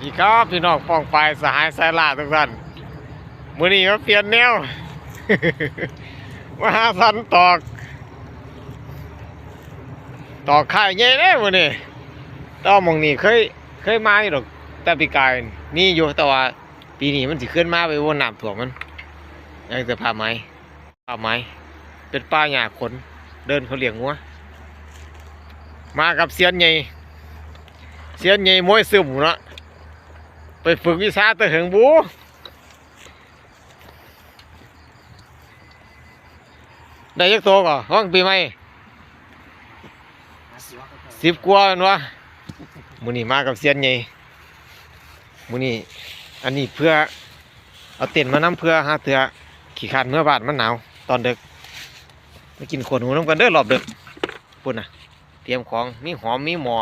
ดีครับพี่น้องป้องปลายสหายสายล่าทุกท่านมือนี้มาเปลี่ยนแนวมาสันตอก ตอกข่ายใหญ่เด้มือนี้ตว่าหมองนี้เคยเคยมาอยู่ดอกแต่ปีกายนี่อยู่แต่ว่าปีนี้มันสิขึ้นมาไปวนน้ำท่วมมันยังจะพาไม้พาไม้เป็นป้าหญ้าขนเดินเขาเลี้ยงงัวมากับเซียนใหญ่เซียนใหญ่มวยซึมเนาะ ไปฝึกวิชาตะเหิงบูได้ยักโตก่อห้องปีใหม่สิบกว่าแม่นวะมูนี่มากับเซียนใหญ่มูนี่อันนี้เพื่อ เอาเต็นมานํเพื่อหาเถื่อขี่ขันเมื่อบาดมันหนาวตอนเดึกมากินขวดหูน้ำกันเด้อรอบดึกปุ่นน่ะเตรียมของมีหอมมีหมอ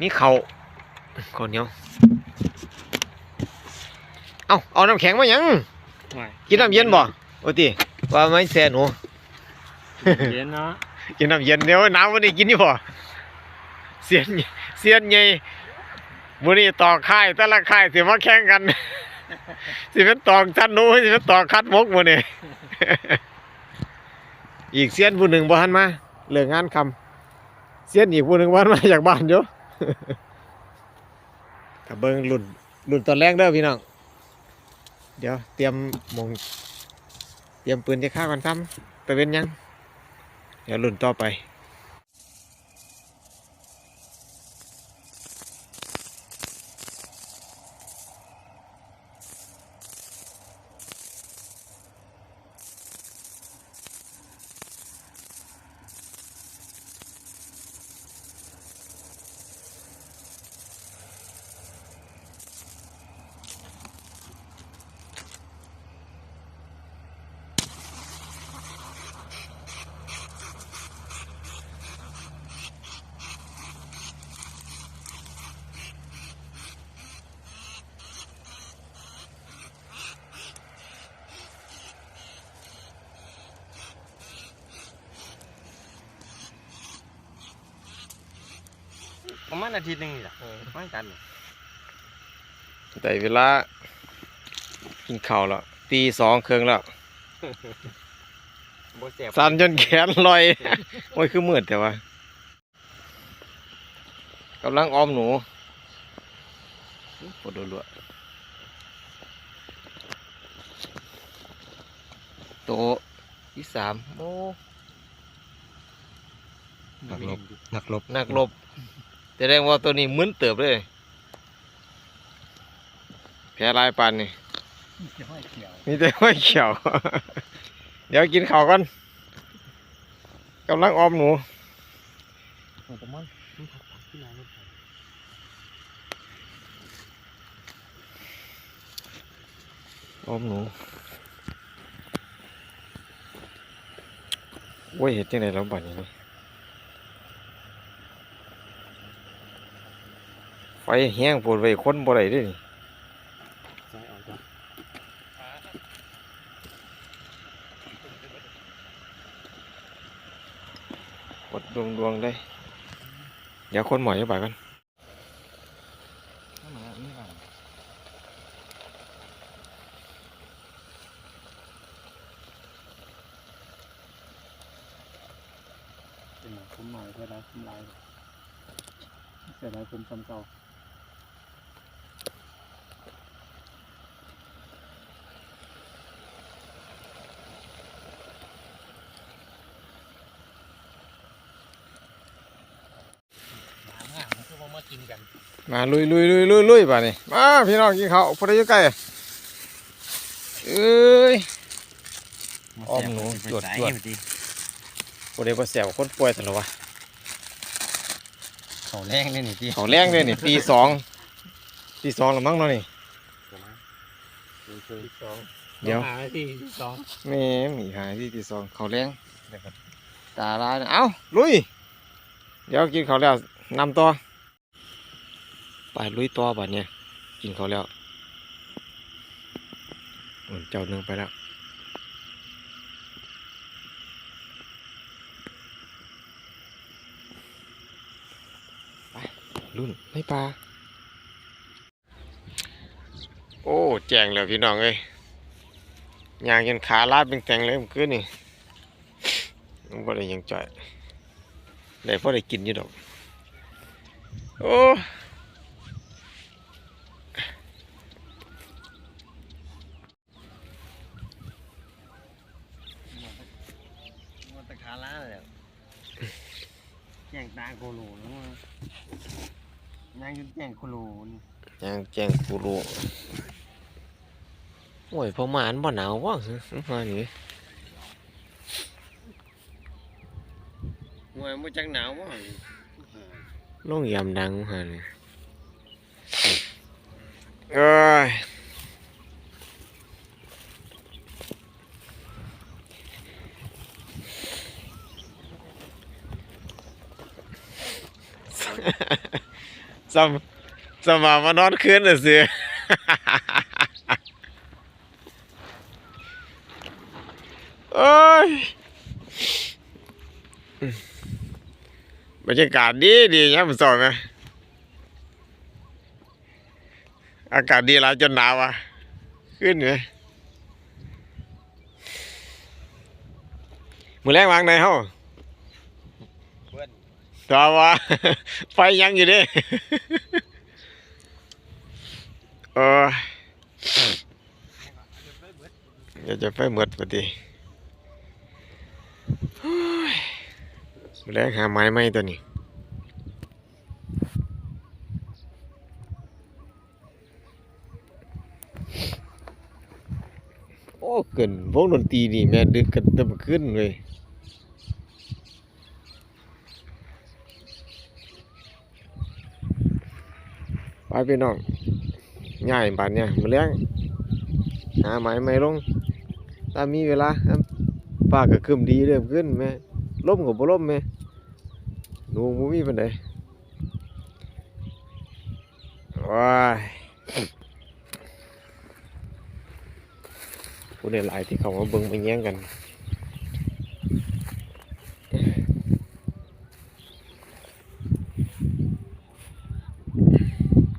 มีเขาข้าวเหนียว เอาเอาน้ำแข็งมาหยังกินน้ำเย็นบ่โอ้ติว่าไม่แซ่หนูเย็นเนาะกินน้ำเย็นเดี๋ยวหนาววันนี้กินนี่บ่เสียนเสียนใหญ่มื้อนี้ต่อค่ายแต่ละค่ายสิมาแข่งกันสิเป็นตอกจันหนูสิเป็นตอกคัดมกมื้อนี้อีกเสียนผู้หนึ่งบ่ทันมาเลิกงานคำเสียนอีกผู้หนึ่งบ่ทันมาจากบ้านอยู่กับเบิ่งรุ่นรุ่นตอนแรกเด้อพี่น้อง เดี๋ยวเตรียมมงเตรียมปืนจะฆ่ากันซ้ำไปเป็นยัง เดี๋ยวหลุนต่อไป ประมาณอาทิตย์หนึงนี่แหละไม่กันแต่เวลา กินข้าวแล้วตีสองเครื่องแล้วบ่เสียบสั่นจนแขนลอย โอ้ยคือมืดแต่ว่ากำลังออมหนูปวดรัวๆโตะที่สามโอ้นักลบนักลบนักรบ แสดงว่าตัวนี้มึนเติบเลยแผลลายปันนี่มีแต่ห้อยเขียว เดี๋ยวกินข้าวก่อนกำลังออมหนูแต่มันมันพักที่ไหนรถไฟออมหนูโอ้ยเห็ดจังไดแล้วบัดนี้นี่ไฟ แห้งปวดไว้คนบ่ได้ด้นี่ซ้ายออกก่อนกดดวงดวงได้ เดี๋ยวคนหมอยจะไปกันข้างหน้านี่ก่อนเป็นหนังคุ้มหน่อยเพื่อได้คุ้มลายเสียดายคุ้มซ้ำเก่าหมาง่า มันคือว่ามากินกัน มาลุยลุยลุยลุยลุยป่ะนี่มาพี่น้องกินข้าวพอได้อยู่ใกล้เอ้ยอ้อมหนูจวดจวดพอได้บ่แสบคนป่วยตลอดวะเขาแรงเลยนี่พี่เขาแรงเลยนี่ตีสองตีสองแล้วมั้งเนาะนี่ที่สองเดี๋ยวหาที่ที่สองแม่มีหายที่ตีสองเขาแรงเดี๋ยวก่อนตาลายนะเอ้าลุยเดี๋ยวกินข้าวแล้วนำต่อ ไปลุยต่อบัดเนี่ยกินเขาแล้วอืมเจ้าหนึ่งไปแล้วไปรุ่นในป่าโอ้แจงแล้วพี่น้องเอ้ยยางยันขาลาดเป็นแตงเลยมื่อคืนนี่มันบ่ได้ยังจ่อยได้พอได้กินอยู่ดอกโอ้ มันตะขาล้าเลยแจ้งตาโคโลนะมั้งยังอยู่แจ้งโคโลนี่ยางแจงกูรู้โอ้ยพอมาอันบ่หนาวว่ะมานี่มวยมันจังหนาวมั้งลงยามดังมานี่เอ้ย สมสมามานอนคืนน่ะสิโอ้ยบรรยากาศดีดีนี่ยมันสอนไหมอากาศดีหลายจนหนาวอะ ขึ้นไหมมือแรงวางในห้องเพื่อน ตาว่าไฟยังอยู่ดิเออเดี๋ยวจะไปหมดพอดีโอ้ยแล้วหาไม้ไหมตัวนี้โอ้เกินวงดนตรีนี่แม่ดึกกันเต็มขึ้นเลย พี่น้องง่ายบานเนี่ยมาเลี้ยงหาไม้ไม่ลงถ้ามีเวลาครับฟ้าก็คืมดีเริ่มขึ้นแม่ล่มกับบ่ล่มแม่หนูบ่มีปานใดว้ายผู้ใดหลายที่เขามาเบิ่งมาแย่งกัน